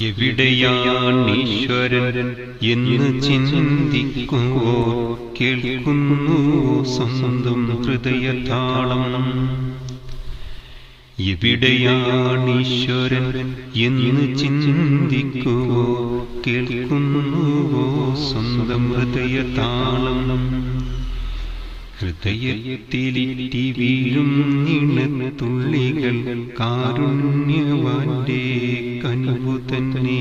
എവിടെയാണീശ്വരൻ എന്ന് ചിന്തിക്കുവോ? കേൾക്കുന്നു സ്വന്തം ഹൃദയതാളം. എവിടെയാണീശ്വരൻ എന്ന് ചിന്തിക്കുവോ? കേൾക്കുന്നുവോ സ്വന്തം ഹൃദയതാളം. ഹൃദയത്തിലിറ്റി വീഴുന്നിണ തുള്ളികൾ കാരുണ്യവാന്റെ കനിവു തന്നെ.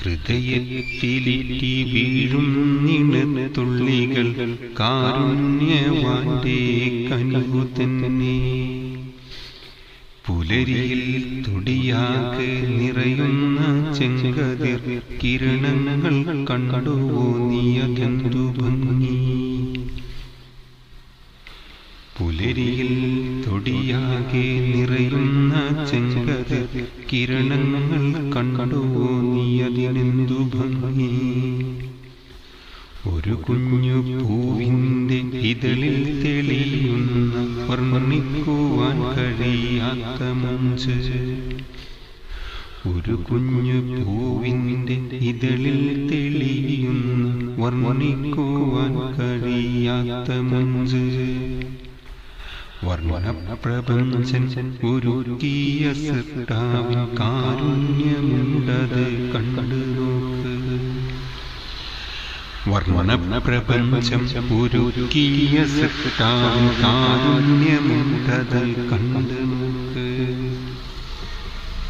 ഹൃദയത്തിലിറ്റി വീഴുന്നിണ തുള്ളികൾ കാരുണ്യവാന്റെ കനിവു തന്നെ. പുലരിയിൽ തുടിയാകെ നിറയുന്ന ചെങ്കതിർ കിരണങ്ങൾ കണ്ടുവോ നീയതെന്തു ഭംഗി പുലരിയിൽ തൊടിയാകെ നിറയുന്ന ചെങ്കതിർ കിരണങ്ങൾ നീയതിനെന്തു ഭംഗി? ഒരു കുഞ്ഞു പൂവിന്റെ ഇതളിൽ തെളിയുന്ന വർണിക്കുവാൻ കഴിയാത്ത മഞ്ച്. ഒരു കുഞ്ഞു പൂവിന്റെ ഇതളിൽ തെളിയുന്ന വർണിക്കുവാൻ കഴിയാത്ത മുഞ്ച്.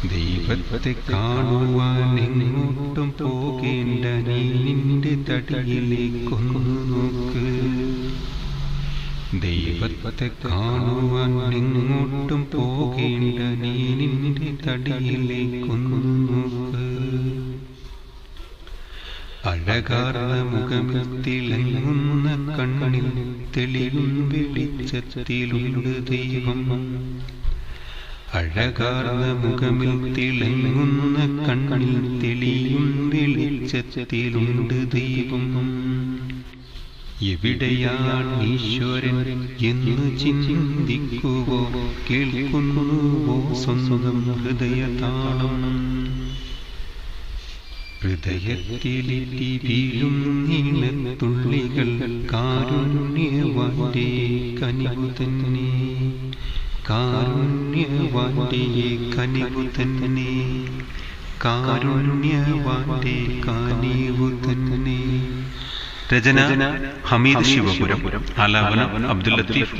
ദൈവത്തെ കാണുവാൻ എങ്ങോട്ടും പോകേണ്ട നീ നിന്റെ തടിയിലേക്കൊന്നു നോക്ക്. ദൈവത്തെ കാണുവാൻ എങ്ങോട്ടും പോകേണ്ട നീ നിന്റെ തടിയിലേക്കൊന്നു നോക്ക് അഴകാർന്ന മുഖമിൽ തിളങ്ങുന്ന കണ്ണിൽ തെളിയും വെളിച്ചത്തിലുണ്ട് ദൈവം. അഴകാർന്ന മുഖമിൽ തിളങ്ങുന്ന കണ്ണിൽ തെളിയും വെളിച്ചത്തിലുണ്ട് ദൈവം. എവിടെയാണ് ഈശ്വരൻ എന്ന് ചിന്തിക്കുവോ? കേൾക്കുന്നുവോ സ്വന്തം ഹൃദയതാളം? ഹൃദയത്തിലെത്തി വീഴും നീളത്തുള്ളികൾ കാരുണ്യവാന്റെ കനിവു തന്നെ. കാരുണ്യവാന്റെ കനിവു തന്നെ. കാരുണ്യവാന്റെ കനിവു തന്നെ. രചന ഹമീദ് ശിവപുരം ആലാപനം അബ്ദുൽ ലത്തീഫ്